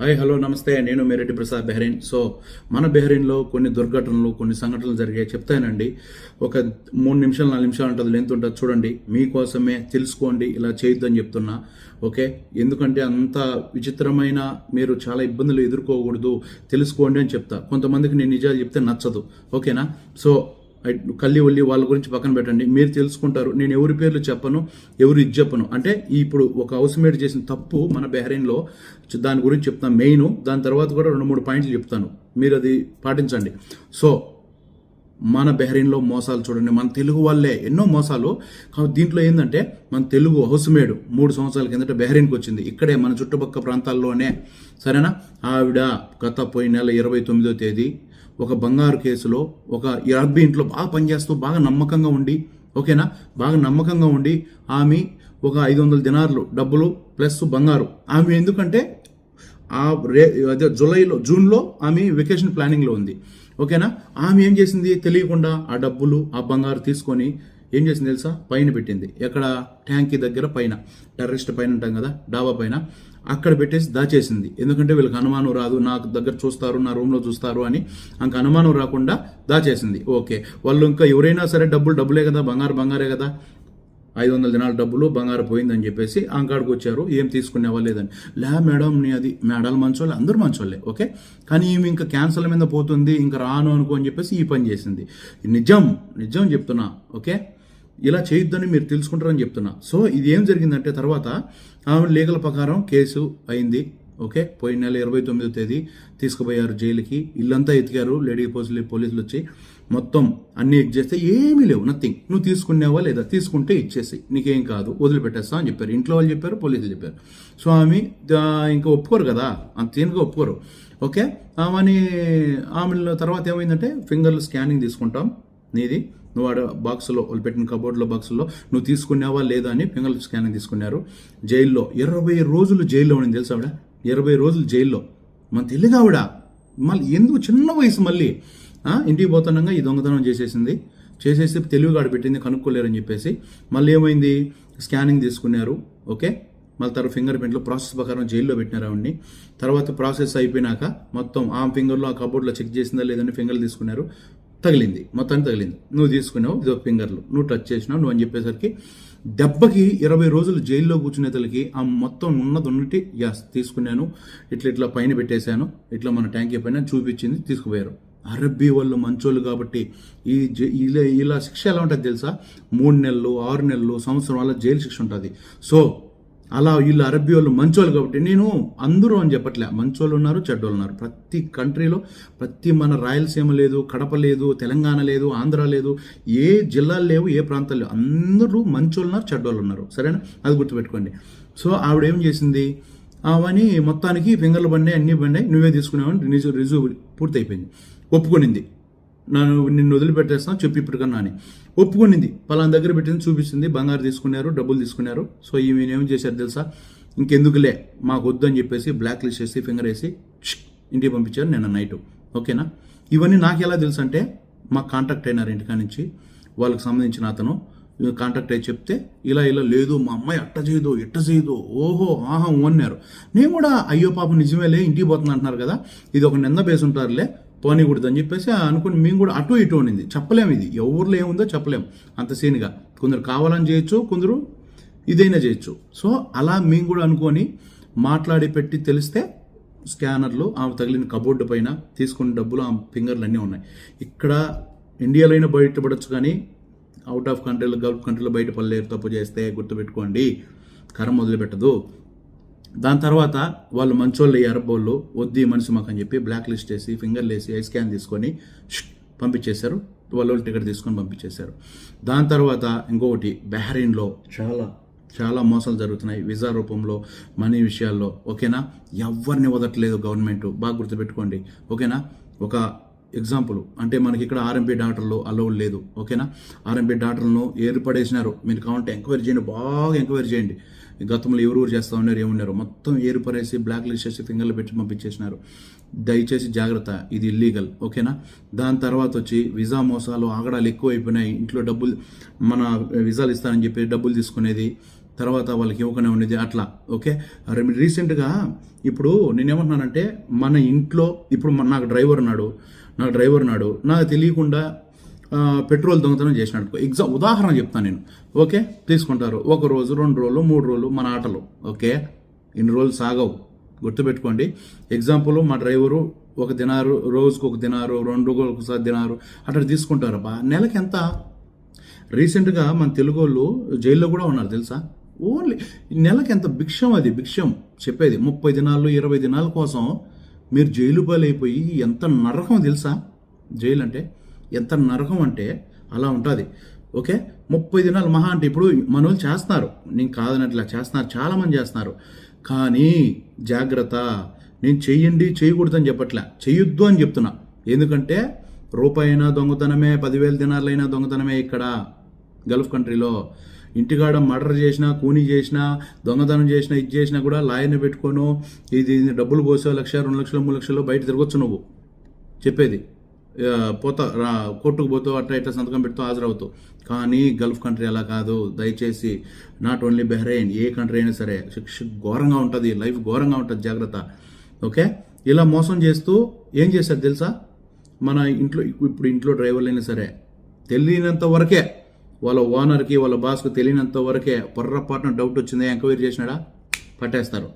Hi hello నమస్తే. నేను Mereddy Prasad Bahrain so మన బెహ్రెయిన్లో కొన్ని దుర్ఘటనలు కొన్ని సంఘటనలు జరిగాయి. చెప్తానండి. ఒక మూడు నిమిషాలు నాలుగు నిమిషాలు ఉంటుంది లెంత్ ఉంటుంది. చూడండి. మీకోసమే తెలుసుకోండి ఇలా చేయొద్దని చెప్తున్నా. ఓకే? ఎందుకంటే అంత విచిత్రమైన మీరు చాలా ఇబ్బందులు ఎదుర్కోకూడదు. తెలుసుకోండి అని చెప్తా. కొంతమందికి నేను నిజాలు చెప్తే నచ్చదు. ఓకేనా? సో కల్లి ఒల్లి వాళ్ళ గురించి పక్కన పెట్టండి. మీరు తెలుసుకుంటారు. నేను ఎవరి పేర్లు చెప్పను ఎవరు ఇది చెప్పను. అంటే ఇప్పుడు ఒక హౌస్ మేడ్ చేసిన తప్పు మన బెహరీన్లో దాని గురించి చెప్తాను మెయిన్ దాని తర్వాత కూడా రెండు మూడు పాయింట్లు చెప్తాను. మీరు అది పాటించండి. సో మన బెహరీన్లో మోసాలు చూడండి. మన తెలుగు వాళ్ళే ఎన్నో మోసాలు. దీంట్లో ఏంటంటే మన తెలుగు హౌస్మేడ్ మూడు సంవత్సరాల కిందట బెహరీన్కి వచ్చింది. ఇక్కడే మన చుట్టుపక్కల ప్రాంతాల్లోనే. సరేనా? ఆవిడ గత పోయిన నెల ఇరవై తొమ్మిదో తేదీ ఒక బంగారు కేసులో ఒక అబ్బి ఇంట్లో బాగా పనిచేస్తూ బాగా నమ్మకంగా ఉండి ఓకేనా? బాగా నమ్మకంగా ఉండి ఆమె ఒక ఐదు వందల దినార్లు డబ్బులు ప్లస్ బంగారు. ఆమె ఎందుకంటే ఆ రే అదే జూలైలో జూన్లో ఆమె వెకేషన్ ప్లానింగ్లో ఉంది. ఓకేనా? ఆమె ఏం చేసింది? తెలియకుండా ఆ డబ్బులు ఆ బంగారు తీసుకొని ఏం చేసింది తెలుసా? పైన పెట్టింది. ఎక్కడ? ట్యాంకీ దగ్గర పైన. టెర్రరిస్ట్ పైన ఉంటాం కదా? డాబా పైన. అక్కడ పెట్టేసి దాచేసింది. ఎందుకంటే వీళ్ళకి అనుమానం రాదు నాకు దగ్గర చూస్తారు నా రూమ్లో చూస్తారు అని ఇంకా అనుమానం రాకుండా దాచేసింది. ఓకే. వాళ్ళు ఇంకా ఎవరైనా సరే డబ్బులు డబ్బులే కదా బంగారు బంగారే కదా. ఐదు వందల దినాల డబ్బులు బంగారు పోయిందని చెప్పేసి అంకాడికి వచ్చారు. ఏం తీసుకునేవా లేదని. లే మేడం నీ అది మేడాలు మంచోళ్ళే అందరూ మంచోళ్ళే ఓకే. కానీ ఈమె ఇంకా క్యాన్సల్ మీద పోతుంది ఇంకా రాను అనుకో అని చెప్పేసి ఈ పని చేసింది. నిజం నిజం చెప్తున్నా ఓకే. ఇలా చేయొద్దని మీరు తెలుసుకుంటారని చెప్తున్నా. సో ఇది ఏం జరిగిందంటే తర్వాత ఆమె లీగల్ ప్రకారం కేసు అయింది. ఓకే? పోయిన నెల ఇరవై తొమ్మిదో తేదీ తీసుకుపోయారు జైలుకి. ఇల్లంతా ఎతికారు. లేడీ పోలీసులు పోలీసులు వచ్చి మొత్తం అన్ని ఎక్ చేస్తే ఏమీ లేవు. నథింగ్. నువ్వు తీసుకునేవా లేదా? తీసుకుంటే ఇచ్చేసి నీకేం కాదు. వదిలిపెట్టేస్తా అని చెప్పారు. ఇంట్లో వాళ్ళు చెప్పారు పోలీసులు చెప్పారు. సో ఆమె ఇంకా ఒప్పుకోరు కదా? అంత తేనుగా ఒప్పుకోరు. ఓకే? ఆమెని ఆమె తర్వాత ఏమైందంటే ఫింగర్లు స్కానింగ్ తీసుకుంటాం. నీది. నువ్వు ఆడ బాక్స్లో వాళ్ళు పెట్టిన కబోర్డ్లో బాక్స్లో నువ్వు తీసుకున్నావా లేదా అని ఫింగర్ స్కానింగ్ తీసుకున్నారు. జైల్లో ఇరవై రోజులు జైల్లో ఉండింది తెలుసా ఆవిడ? ఇరవై రోజులు జైల్లో. మన తెలుగు ఆవిడ మళ్ళీ ఎందుకు చిన్న వయసు మళ్ళీ? ఇంటికి పోతుండగా ఈ దొంగతనం చేసేసింది. చేసేసి తెలుగుగాడు పెట్టింది కనుక్కోలేరని చెప్పేసి మళ్ళీ ఏమైంది? స్కానింగ్ తీసుకున్నారు ఓకే? మళ్ళీ తర్వాత ఫింగర్ ప్రింట్లో ప్రాసెస్ ప్రకారం జైల్లో పెట్టినారు ఆవిడ్ని. తర్వాత ప్రాసెస్ అయిపోయినాక మొత్తం ఆ ఫింగర్లో ఆ కబోర్డ్లో చెక్ చేసిందా లేదని ఫింగర్లు తీసుకున్నారు. తగిలింది. మొత్తం తగిలింది. నువ్వు తీసుకున్నావు ఇదో ఫింగర్లు. నువ్వు టచ్ చేసినావు నువ్వు అని చెప్పేసరికి దెబ్బకి ఇరవై రోజులు జైల్లో కూర్చునే తలకి ఆ మొత్తం ఉన్నది ఉన్నట్టు యాస్ తీసుకున్నాను. ఇట్లా ఇట్లా పైన పెట్టేశాను. ఇట్లా మన ట్యాంకీ పైన చూపించింది తీసుకుపోయారు. అరబ్బీ వాళ్ళు మంచోళ్ళు కాబట్టి ఈ జై- ఇలా ఇలా శిక్ష ఎలా ఉంటుంది తెలుసా? మూడు నెలలు ఆరు నెలలు సంవత్సరం వల్ల జైలు శిక్ష ఉంటుంది. సో అలా వీళ్ళు అరబ్బీ వాళ్ళు మంచోళ్ళు కాబట్టి నేను అందరూ అని చెప్పట్లే. మంచోళ్ళు ఉన్నారు చెడ్డోళ్ళు ఉన్నారు. ప్రతి కంట్రీలో ప్రతి మన రాయలసీమ లేదు కడప లేదు తెలంగాణ లేదు ఆంధ్ర లేదు ఏ జిల్లాలు లేవు ఏ ప్రాంతాలు లేవు. అందరూ మంచోళ్ళు ఉన్నారు చెడ్డోళ్ళు ఉన్నారు. సరేనా? అది గుర్తుపెట్టుకోండి. సో ఆవిడ ఏం చేసింది? అవని మొత్తానికి ఫింగర్లు బండి అన్నీ పడినాయి. నువ్వే తీసుకున్నావని రిజు రిజు పూర్తయిపోయింది. ఒప్పుకొనింది. నన్ను నిన్ను వదిలిపెట్టేస్తాను చెప్పి ఇప్పటికన్నా అని. ఒప్పుకునింది. పలానా దగ్గర పెట్టింది చూపిస్తుంది. బంగారు తీసుకున్నారు డబ్బులు తీసుకున్నారు. సో ఈమె ఏం చేశారు తెలుసా? ఇంకెందుకులే మాకు వద్దు అని చెప్పేసి బ్లాక్ లిస్ట్ చేసి ఫింగర్ వేసి ఇంటికి పంపించారు నిన్న నైట్ ఓకేనా? ఇవన్నీ నాకు ఎలా తెలుసు అంటే మాకు కాంటాక్ట్ అయినారు ఇంటికా నుంచి వాళ్ళకి సంబంధించిన అతను. కాంటాక్ట్ అయ్యి చెప్తే ఇలా ఇలా లేదు మా అమ్మాయి అట్ట చేయదు ఇట్ట చేయదు ఓహో ఆహా అన్నారు. నేను కూడా అయ్యో పాప నిజమేలే ఇంటికి పోతుంది అంటున్నారు కదా. ఇది ఒక నింద బేసి ఉంటారులే పోనీకూడదు అని చెప్పేసి అనుకుని మేము కూడా అటు ఇటు ఉండింది చెప్పలేము ఇది. ఎవరిలో ఏముందో చెప్పలేము అంత సీన్గా. కొందరు కావాలని చేయొచ్చు కొందరు ఇదైనా చేయొచ్చు. సో అలా మేము కూడా అనుకొని మాట్లాడి పెట్టి తెలిస్తే స్కానర్లు ఆమె తగిలిన కబోర్డు పైన తీసుకున్న డబ్బులు ఆమె ఫింగర్లు అన్నీ ఉన్నాయి. ఇక్కడ ఇండియాలో అయినా బయటపడచ్చు కానీ అవుట్ ఆఫ్ కంట్రీలో గల్ఫ్ కంట్రీలో బయట పడలేరు తప్పు చేస్తే గుర్తుపెట్టుకోండి. కరం మొదలుపెట్టదు. దాని తర్వాత వాళ్ళు మంచోళ్ళు అయ్యారు బోళ్ళు. వద్ది మనిషి మాకు అని చెప్పి బ్లాక్ లిస్ట్ వేసి ఫింగర్లు వేసి ఐ స్కాన్ తీసుకొని పంపించేశారు. వాళ్ళు టికెట్ తీసుకొని పంపించేశారు. దాని తర్వాత ఇంకొకటి బెహరీన్లో చాలా చాలా మోసాలు జరుగుతున్నాయి. విజా రూపంలో మనీ విషయాల్లో ఓకేనా? ఎవరిని వదలట్లేదు గవర్నమెంట్ బాగా గుర్తుపెట్టుకోండి. ఓకేనా? ఒక ఎగ్జాంపుల్ అంటే మనకి ఇక్కడ ఆర్ఎంపీ డాక్టర్లు అలౌడ్ లేదు. ఓకేనా? ఆర్ఎంపీ డాక్టర్లను ఏర్పడేసినారు. మీరు కావాలంటే ఎంక్వైరీ చేయండి బాగా ఎంక్వైరీ చేయండి. గతంలో ఎవరు చేస్తా ఉన్నారు ఏమున్నారు? మొత్తం ఏరుపరేసి బ్లాక్ లిస్ట్ చేసి ఫింగర్లు పెట్టి పంపించేసినారు. దయచేసి జాగ్రత్త ఇది ఇల్లీగల్ ఓకేనా దాని తర్వాత వచ్చి విజా మోసాలు ఆగడాలు ఎక్కువ అయిపోయినాయి ఇంట్లో డబ్బులు మన విజాలు ఇస్తానని చెప్పి డబ్బులు తీసుకునేది తర్వాత వాళ్ళకి ఇవ్వకనే ఉండేది అట్లా ఓకే అరే రీసెంట్గా ఇప్పుడు నేనేమంటున్నానంటే మన ఇంట్లో ఇప్పుడు నాకు డ్రైవర్ ఉన్నాడు నాకు డ్రైవర్ ఉన్నాడు నాకు తెలియకుండా పెట్రోల్ దొంగతనం చేసినాడు ఎగ్జామ్ ఉదాహరణ చెప్తాను నేను. ఓకే? తీసుకుంటారు. ఒక రోజు రెండు రోజులు మూడు రోజులు మన ఆటలు. ఓకే? ఇన్ని రోజులు సాగవు. గుర్తుపెట్టుకోండి. ఎగ్జాంపుల్ మా డ్రైవరు ఒక దినారు రోజుకు ఒక దినారు రెండు ఒకసారి దినారు. అట్లా తీసుకుంటారు. బా నెలకి ఎంత? రీసెంట్గా మన తెలుగు వాళ్ళు జైల్లో కూడా ఉన్నారు తెలుసా? ఓన్లీ నెలకి ఎంత భిక్షం అది? భిక్షం. చెప్పేది ముప్పై దినాలు ఇరవై దినాల కోసం మీరు జైలు పాలైపోయి ఎంత నరకం తెలుసా? జైలు అంటే ఎంత నరకం అంటే అలా ఉంటుంది. ఓకే? ముప్పై దినాలు మహా అంటే ఇప్పుడు మన వాళ్ళు చేస్తున్నారు నేను కాదనట్లా చేస్తున్నారు చాలామంది చేస్తున్నారు. కానీ జాగ్రత్త నేను చెయ్యండి చేయకూడదని చెప్పట్లే. చెయ్యొద్దు అని చెప్తున్నా. ఎందుకంటే రూపాయి అయినా దొంగతనమే పదివేల దినాలైనా దొంగతనమే ఇక్కడ. గల్ఫ్ కంట్రీలో ఇంటికాడ మర్డర్ చేసినా కూనీ చేసినా దొంగతనం చేసినా ఇది చేసినా కూడా లాయర్ని పెట్టుకోను. ఇది డబ్బులు పోసే లక్ష రెండు లక్షలు మూడు లక్షలు బయట తిరగొచ్చు నువ్వు. చెప్పేది. పోతా రా కోర్టుకు పోతావు అట్లా ఇట్లా సంతకం పెడుతూ హాజరవుతావు. కానీ గల్ఫ్ కంట్రీ అలా కాదు. దయచేసి నాట్ ఓన్లీ బెహ్రైన్ ఏ కంట్రీ అయినా సరే శిక్ష ఘోరంగా ఉంటుంది. లైఫ్ ఘోరంగా ఉంటుంది. జాగ్రత్త. ఓకే? ఇలా మోసం చేస్తూ ఏం చేశారు తెలుసా? మన ఇంట్లో ఇప్పుడు ఇంట్లో డ్రైవర్లు అయినా సరే తెలియనంత వరకే వాళ్ళ ఓనర్కి వాళ్ళ బాస్కి తెలియనంత వరకే పొర్రపాటున డౌట్ వచ్చిందా? ఎంక్వైరీ చేసినాడా? పట్టేస్తారు.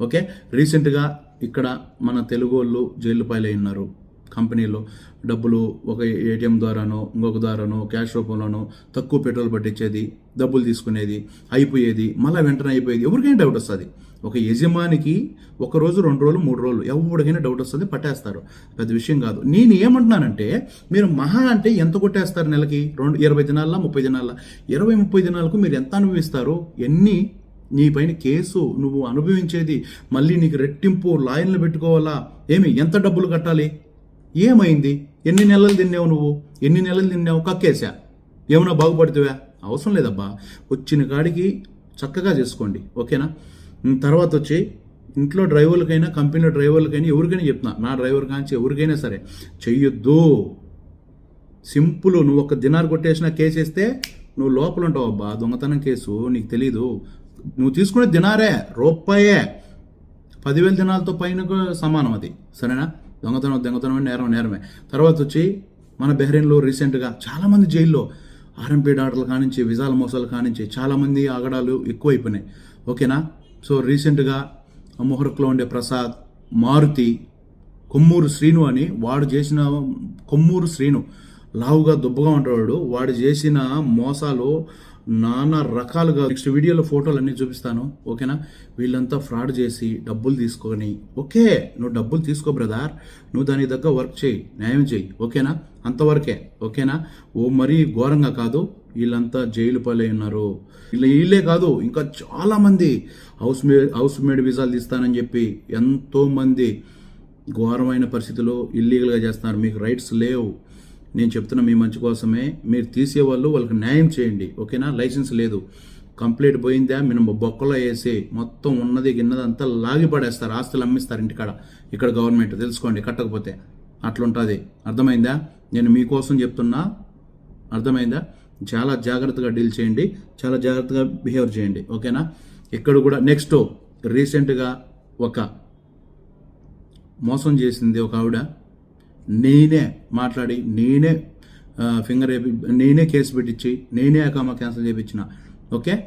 ఓకే? రీసెంట్గా ఇక్కడ మన తెలుగు వాళ్ళు జైలు పాలై ఉన్నారు. కంపెనీలో డబ్బులు ఒక ఏటీఎం ద్వారానో ఇంకొక ద్వారానో క్యాష్ రూపంలోనో తక్కువ పెట్రోల్ పట్టించేది డబ్బులు తీసుకునేది అయిపోయేది మళ్ళీ వెంటనే అయిపోయేది ఎవరికైనా డౌట్ వస్తుంది. ఒక యజమానికి ఒక రోజు రెండు రోజులు మూడు రోజులు ఎవరికైనా డౌట్ వస్తుంది పట్టేస్తారు. పెద్ద విషయం కాదు. నేను ఏమంటున్నానంటే మీరు మహా అంటే ఎంత కొట్టేస్తారు నెలకి? రెండు ఇరవై దినాల ముప్పై దినాల ఇరవై ముప్పై దినాలకు మీరు ఎంత అనుభవిస్తారు? ఎన్ని? నీ పైన కేసు నువ్వు అనుభవించేది మళ్ళీ నీకు రెట్టింపు లాయన్లు పెట్టుకోవాలా? ఏమి? ఎంత డబ్బులు కట్టాలి? ఏమైంది? ఎన్ని నెలలు తిన్నావు నువ్వు? ఎన్ని నెలలు తిన్నావు? కక్కేసా ఏమైనా బాగుపడుతావా? అవసరం లేదబ్బా. వచ్చిన కాడికి చక్కగా చేసుకోండి. ఓకేనా? తర్వాత వచ్చి ఇంట్లో డ్రైవర్లకైనా కంపెనీలో డ్రైవర్లకైనా ఎవరికైనా చెప్తున్నా. నా డ్రైవర్ కాంచి ఎవరికైనా సరే చెయ్యొద్దు. సింపుల్ నువ్వు ఒక దినార్ కొట్టేసిన కేసు వేస్తే నువ్వు లోపల ఉంటావు అబ్బా. దొంగతనం కేసు నీకు తెలీదు. నువ్వు తీసుకునే దినారే రూపాయే. పదివేల దినాలతో పైన సమానం అది. సరేనా? దొంగతనం దొంగతనం నేరం నేరమే. తర్వాత వచ్చి మన బెహ్రెయిన్లో రీసెంట్గా చాలామంది జైల్లో ఆర్ఎంపీ డాక్టర్లు కానించి విజాల మోసాలు కానించి చాలామంది ఆగడాలు ఎక్కువైపోయినాయి. ఓకేనా? సో రీసెంట్గా మొహరక్లో ఉండే ప్రసాద్ మారుతి కొమ్మూరు శ్రీను అని వాడు చేసిన కొమ్మూరు శ్రీను లావుగా దుబ్బగా ఉంటాడు వాడు చేసిన మోసాలు నానా రకాలుగా నెక్స్ట్ వీడియోలో ఫోటోలు అన్నీ చూపిస్తాను ఓకేనా? వీళ్ళంతా ఫ్రాడ్ చేసి డబ్బులు తీసుకొని ఓకే నువ్వు డబ్బులు తీసుకో బ్రదర్. నువ్వు దానికి దగ్గర వర్క్ చేయి న్యాయం చేయి ఓకేనా? అంతవరకే ఓకేనా? ఓ మరీ ఘోరంగా కాదు వీళ్ళంతా జైలు పాలై ఉన్నారు. వీళ్ళు వీళ్ళే కాదు ఇంకా చాలామంది హౌస్ మేడ్ హౌస్ మేడ్ వీసాలు తీస్తానని చెప్పి ఎంతోమంది ఘోరమైన పరిస్థితుల్లో ఇల్లీగల్గా చేస్తున్నారు. మీకు రైట్స్ లేవు. నేను చెప్తున్న మీ మంచి కోసమే మీరు తీసేవాళ్ళు వాళ్ళకి న్యాయం చేయండి ఓకేనా? లైసెన్స్ లేదు. కంప్లీట్ పోయిందా? మినిమం బొక్కలో వేసి. మొత్తం ఉన్నది గిన్నది అంతా లాగి పడేస్తారు ఆస్తులు అమ్మిస్తారు ఇంటికాడ. ఇక్కడ గవర్నమెంట్ తెలుసుకోండి కట్టకపోతే. అట్లుంటుంది. అర్థమైందా? నేను మీకోసం చెప్తున్నా. అర్థమైందా? చాలా జాగ్రత్తగా డీల్ చేయండి చాలా జాగ్రత్తగా బిహేవ్ చేయండి ఓకేనా? ఇక్కడ కూడా నెక్స్ట్ రీసెంట్గా ఒక మోసం చేసింది ఒక ఆవిడ. నేనే మాట్లాడి నేనే ఫింగర్ వేపి నేనే కేసు పెట్టించి నేనే అకామా క్యాన్సిల్ చేయించిన ఓకే?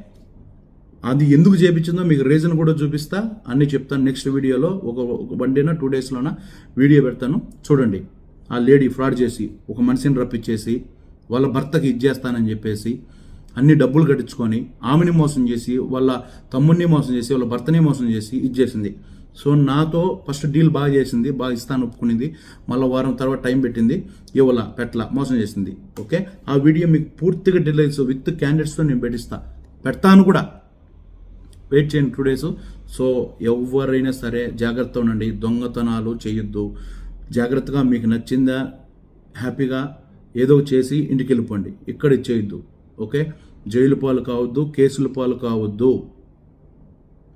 అది ఎందుకు చేయించిందో మీకు రీజన్ కూడా చూపిస్తా. అన్నీ చెప్తాను నెక్స్ట్ వీడియోలో. ఒక ఒక వన్ డేనా టూ డేస్లోన వీడియో పెడతాను. చూడండి. ఆ లేడీ ఫ్రాడ్ చేసి ఒక మనిషిని రప్పించేసి వాళ్ళ భర్తకి ఇచ్చేస్తానని చెప్పేసి అన్ని డబ్బులు కట్టించుకొని ఆమెని మోసం చేసి వాళ్ళ తమ్ముడిని మోసం చేసి వాళ్ళ భర్తని మోసం చేసి ఇచ్చేసింది సో నాతో ఫస్ట్ డీల్ బాగా చేసింది బాగా ఇస్తాను ఒప్పుకునింది. మళ్ళీ వారం తర్వాత టైం పెట్టింది. ఇవ్వాల పెట్ల మోసం చేసింది. ఓకే? ఆ వీడియో మీకు పూర్తిగా డీటెయిల్స్ విత్ క్యాండిడేట్స్తో నేను పెట్టిస్తా. పెడతాను కూడా. వెయిట్ చేయండి టూ డేస్. సో ఎవరైనా సరే జాగ్రత్త ఉండండి. దొంగతనాలు చేయొద్దు. జాగ్రత్తగా మీకు నచ్చిందా హ్యాపీగా ఏదో చేసి ఇంటికి వెళ్ళిపోండి. ఇక్కడ చేయొద్దు ఓకే? జైలు పాలు కావద్దు కేసుల పాలు కావద్దు.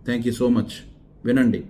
Thank you so much. వినండి.